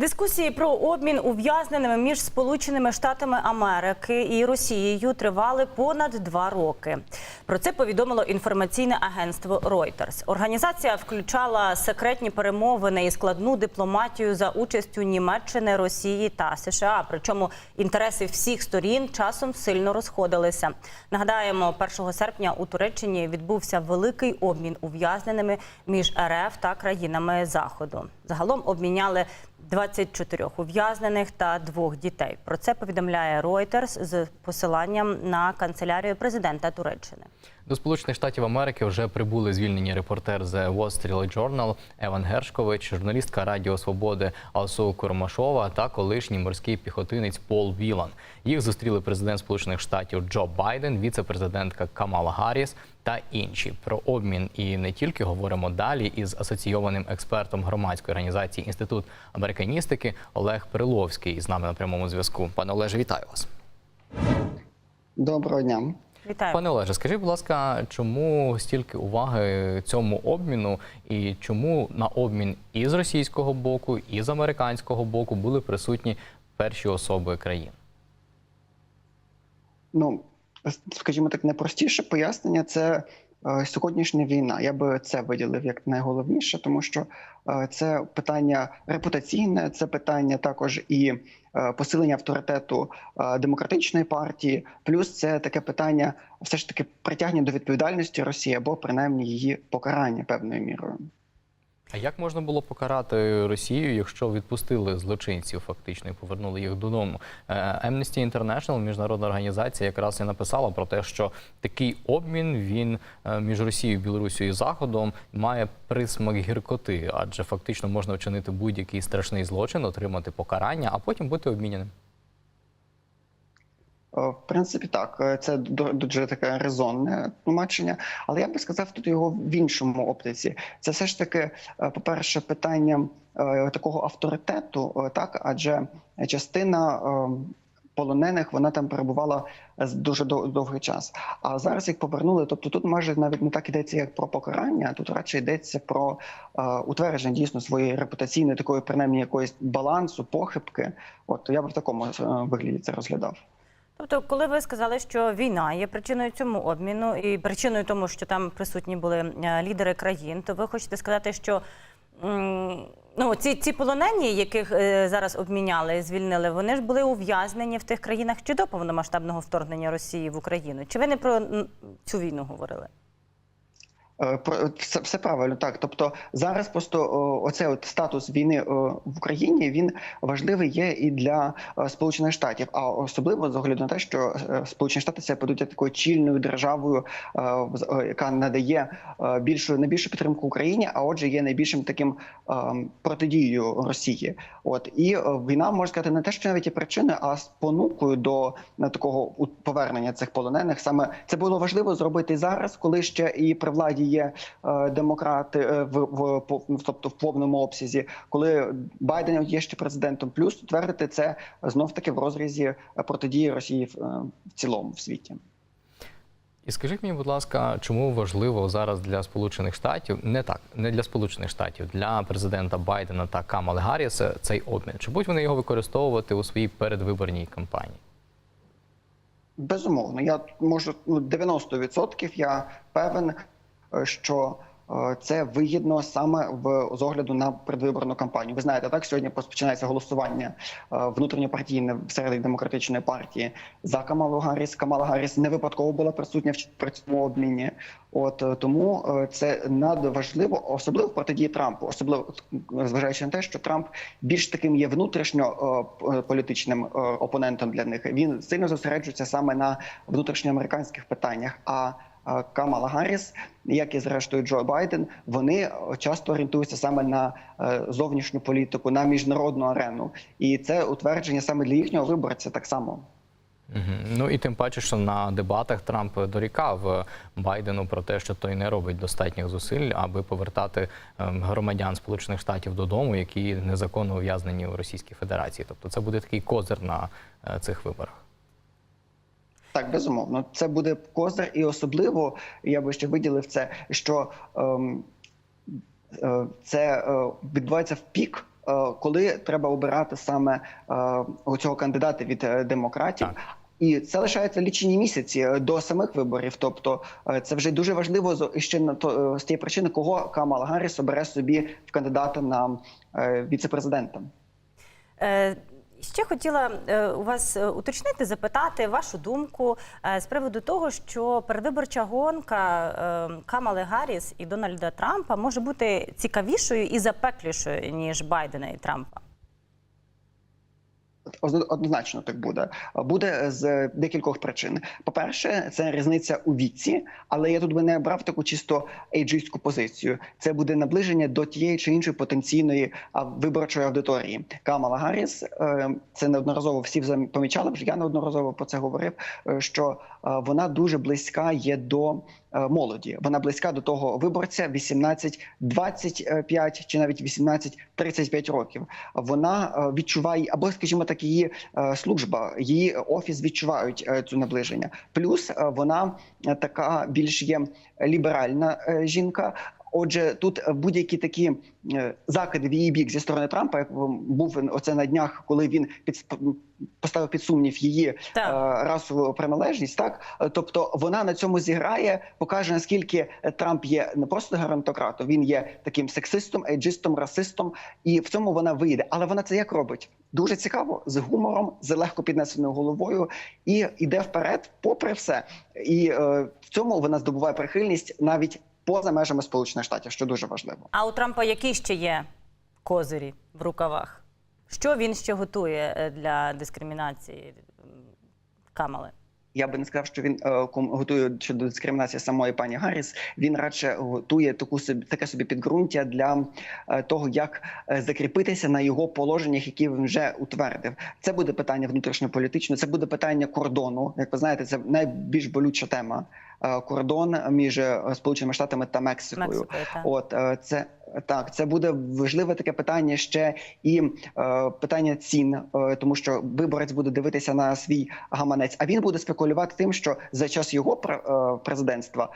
Дискусії про обмін ув'язненими між Сполученими Штатами Америки і Росією тривали понад два роки. Про це повідомило інформаційне агентство Reuters. Організація включала секретні перемовини і складну дипломатію за участю Німеччини, Росії та США. Причому інтереси всіх сторін часом сильно розходилися. Нагадаємо, 1 серпня у Туреччині відбувся великий обмін ув'язненими між РФ та країнами Заходу. Загалом обміняли 24 ув'язнених та двох дітей. Про це повідомляє Reuters з посиланням на канцелярію президента Туреччини. До Сполучених Штатів Америки вже прибули звільнені репортер The Wall Street Journal Еван Гершкович, журналістка Радіо Свободи Алсу Курмашова та колишній морський піхотинець Пол Вілан. Їх зустріли президент Сполучених Штатів Джо Байден, віце-президентка Камала Гарріс та інші. Про обмін і не тільки говоримо далі із асоційованим експертом громадської організації Інститут американістики Олег Периловський з нами на прямому зв'язку. Пане Олеже, вітаю вас. Доброго дня. Вітаю. Пане Олеже, скажіть, будь ласка, чому стільки уваги цьому обміну, і чому на обмін і з російського боку, і з американського боку були присутні перші особи країн? Ну, скажімо так, найпростіше пояснення це сьогоднішня війна. Я би це виділив як найголовніше, тому що е, це питання репутаційне, це питання також і е, посилення авторитету е, демократичної партії. Плюс це таке питання, все ж таки притягнення до відповідальності Росії або принаймні її покарання певною мірою. А як можна було покарати Росію, якщо відпустили злочинців фактично і повернули їх додому? Е, Amnesty International, міжнародна організація, якраз і написала про те, що такий обмін він е, між Росією, Білорусією і Заходом має присмак гіркоти, адже фактично можна вчинити будь-який страшний злочин, отримати покарання, а потім бути обміняним. Е, В принципі, так, Е, це ду- дуже таке резонне тлумачення, але я би сказав тут його в іншому оптиці. Це все ж таки, е, по-перше, питання такого авторитету, так адже частина полонених вона там перебувала дуже дов- довгий час. А зараз їх повернули. Тобто тут майже навіть не так йдеться як про покарання, тут радше йдеться про утвердження дійсно своєї репутаційної такої, принаймні якоїсь балансу, похибки. От я би в такому вигляді це розглядав. Тобто, коли ви сказали, що війна є причиною цьому обміну і причиною тому, що там присутні були е, лідери країн, то ви хочете сказати, що ну, ці, ці полонені, яких е, зараз обміняли, звільнили, вони ж були ув'язнені в тих країнах чи до повномасштабного вторгнення Росії в Україну. Чи ви не про цю війну говорили? Е, про- Все, правильно, так. Тобто зараз просто о, оцей от статус війни в Україні він важливий є і для е, Сполучених Штатів, а особливо з огляду на те, що е, Сполучені Штати себе ведуть такою чільною державою, е, яка надає більшу найбільшу підтримку Україні, а отже, є найбільшим таким протидією Росії. От і війна можна сказати не те, що навіть є причиною, а спонукою до такого повернення цих полонених. Саме це було важливо зробити зараз, коли ще і при владі є е, демократи е, в, в тобто в повному обсязі, коли Байден є ще президентом. Плюс твердити це знов таки в розрізі е, протидії Росії в, в цілому в світі. І скажіть мені, будь ласка, чому важливо зараз для Сполучених Штатів, не так, не для Сполучених Штатів, для президента Байдена та Камали Гарріс цей обмін? Чи будуть вони його використовувати у своїй передвиборній кампанії? Безумовно, я можу ну 90% я певен, що е, це вигідно саме в з огляду на предвиборну кампанію. Ви знаєте, так сьогодні починається голосування е, внутрішньопартійне всередині демократичної партії за Камалу Гарріс. Камала Гарріс не випадково була присутня в цьому обміні. От е, тому е, це надважливо, особливо протидії Трампу, особливо е, зважаючи на те, що Трамп більш таким є внутрішньо е, політичним е, опонентом для них. Він сильно зосереджується саме на внутрішньоамериканських питаннях. А е, Камала Гарріс, як і зрештою Джо Байден, вони е, часто орієнтуються саме на е, зовнішню політику, на міжнародну арену, і це утвердження саме для їхнього виборця так само. Ну і тим паче, що на дебатах Трамп дорікав Байдену про те, що той не робить достатніх зусиль, аби повертати ем, громадян Сполучених Штатів додому, які незаконно ув'язнені у Російській Федерації. Тобто це буде такий козир на е, цих виборах. Так, безумовно, це буде козир, і особливо я би ще виділив це, що ем, е, це е, відбувається в пік. е, коли треба обирати саме е, цього кандидата від е, демократів. Так. І це лишається лічені місяці до самих виборів. Тобто це вже дуже важливо ще на то з тієї причини, кого Камала Гарріс обере собі в кандидата на е, віце-президента. Ще хотіла е, у вас е, уточнити, запитати вашу думку е, з приводу того, що передвиборча гонка е, Камали Гарріс і Дональда Трампа може бути цікавішою і запеклішою ніж Байдена і Трампа. Од- Однозначно так буде. Буде з декількох причин. По-перше, це різниця у віці, але я тут би не брав таку чисто ейджистську позицію. Це буде наближення до тієї чи іншої потенційної виборчої аудиторії. Камала Гарріс, е, це неодноразово всі помічали, вже я неодноразово про це говорив. е, Що е, вона дуже близька є до молоді. Вона близька до того виборця 18-25 чи навіть 18-35 років. Вона е, відчуває, або, скажімо так, її е, служба, її офіс відчувають е, цю наближення. Плюс е, вона е, така більш є ліберальна е, жінка. Отже, тут е, будь-які такі е, закиди в її бік зі сторони Трампа, як був оце на днях, коли він під поставив під сумнів її Так. е, расову приналежність. Так тобто вона на цьому зіграє, покаже наскільки Трамп є не просто гарантократом, він є таким сексистом, ейджистом, расистом, і в цьому вона вийде. Але вона це як робить? Дуже цікаво, з гумором, з легко піднесеною головою, і йде вперед, попри все. І е, в цьому вона здобуває прихильність навіть поза межами Сполучених Штатів, що дуже важливо. А у Трампа які ще є козирі в рукавах? Що він ще готує е, для дискримінації Камали? Я би не сказав, що він е, готує щодо дискримінації самої пані Гарріс. Він радше готує таку собі таке собі підґрунтя для е, того, як е, закріпитися на його положеннях, які він вже утвердив. Це буде питання внутрішньополітичне, це буде питання кордону. Як ви знаєте, це найбільш болюча тема. Е, Кордон між е, Сполученими Штатами та Мексикою. Мексикою, так. От е, це так, це буде важливе таке питання ще і е, питання цін, е, тому що виборець буде дивитися на свій гаманець, а він буде спекулювати тим, що за час його пр- президентства.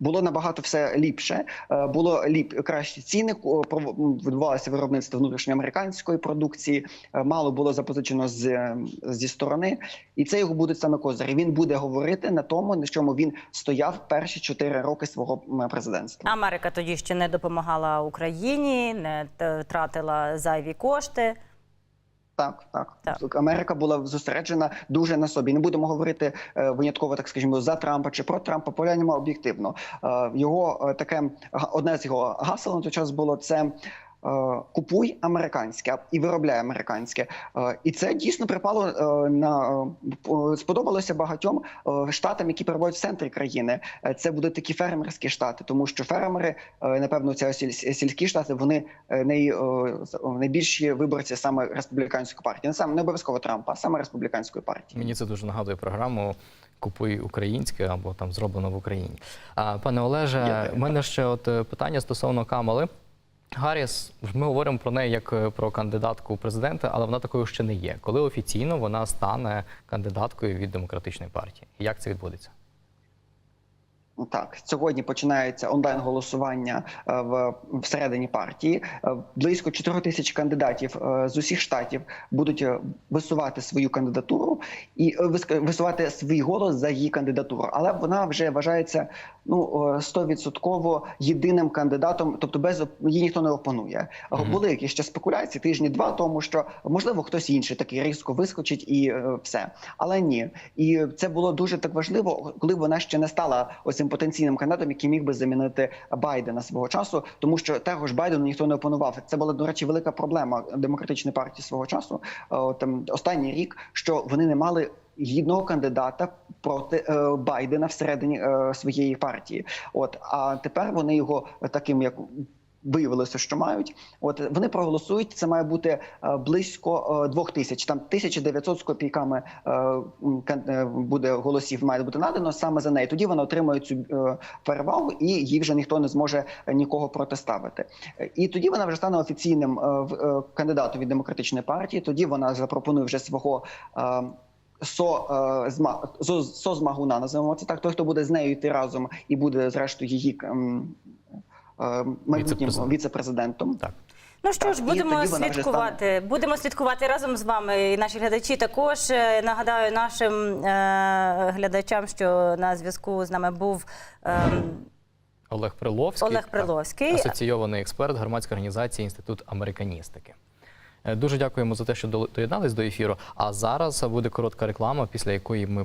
Було набагато все ліпше, Е, було ліп кращі ціни. пров- відбувалося виробництво внутрішньоамериканської продукції. е, Мало було запозичено з е, зі сторони, і це його будуть саме козирі. Він буде говорити на тому, на чому він стояв перші чотири роки свого президентства. Америка тоді ще не допомагала Україні, не тратила зайві кошти. Так, так, Так. Америка була зосереджена дуже на собі. Не будемо говорити е, винятково, так скажімо, за Трампа чи про Трампа. Погляньмо об'єктивно. Е, його е, таке одне з його гасел на той час було це. Е, Купуй американське і виробляй американське, Е, і це дійсно припало е, на сподобалося багатьом штатам, які перебувають в центрі країни. Це будуть такі фермерські штати, тому що фермери, напевно, сіль- сільські штати, вони най, найбільші виборці саме республіканської партії, не саме не обов'язково Трампа, а саме республіканської партії. Мені це дуже нагадує програму Купуй українське або там зроблено в Україні. А пане Олеже, в мене ще от питання стосовно Камали. Гарріс, ми говоримо про неї як е, про кандидатку у президенти, але вона такою ще не є. Коли офіційно вона стане кандидаткою від демократичної партії? Як це відбудеться? Так, сьогодні починається онлайн голосування е, в всередині партії. Е, Близько 4 тисяч кандидатів е, з усіх штатів будуть висувати свою кандидатуру і висувати свій голос за її кандидатуру. Але вона вже вважається ну е, стовідсотково єдиним кандидатом, тобто без її ніхто не опонує. Мгм. Були якісь ще спекуляції тижні-два, тому що можливо хтось інший такий різко вискочить і все. Але ні, і це було дуже так важливо, коли вона ще не стала оцим потенційним кандидатом, який міг би замінити Байдена свого часу, тому що того ж Байдену ніхто не опонував. Це була до речі велика проблема демократичної партії свого часу. Там ем, останній рік, що вони не мали. Гідного кандидата проти е, Байдена всередині е, своєї партії. От а тепер вони його таким як виявилося, що мають. От вони проголосують. Це має бути е, близько е, двох тисяч. Там 1900 з копійками е, буде голосів. Має бути надано саме за неї. Тоді вона отримує цю перевагу, і їй вже ніхто не зможе нікого протиставити. І тоді вона вже стане офіційним кандидатом від демократичної партії. Тоді вона запропонує вже свого. Со, зма, зо, созмагуна, називаємо це так. Той, хто буде з нею йти разом і буде зрештою її майбутнім Віце-президент. віце-президентом. Так. Ну що Так, ж, будемо слідкувати. Будемо слідкувати разом з вами. І наші глядачі також Е, нагадаю нашим е, глядачам, що на зв'язку з нами був. ем, Олег Приловський, Олег Приловський. асоційований експерт громадської організації Інститут американістики. Е, Дуже дякуємо за те, що до- доєднались до ефіру. А зараз буде коротка реклама, після якої ми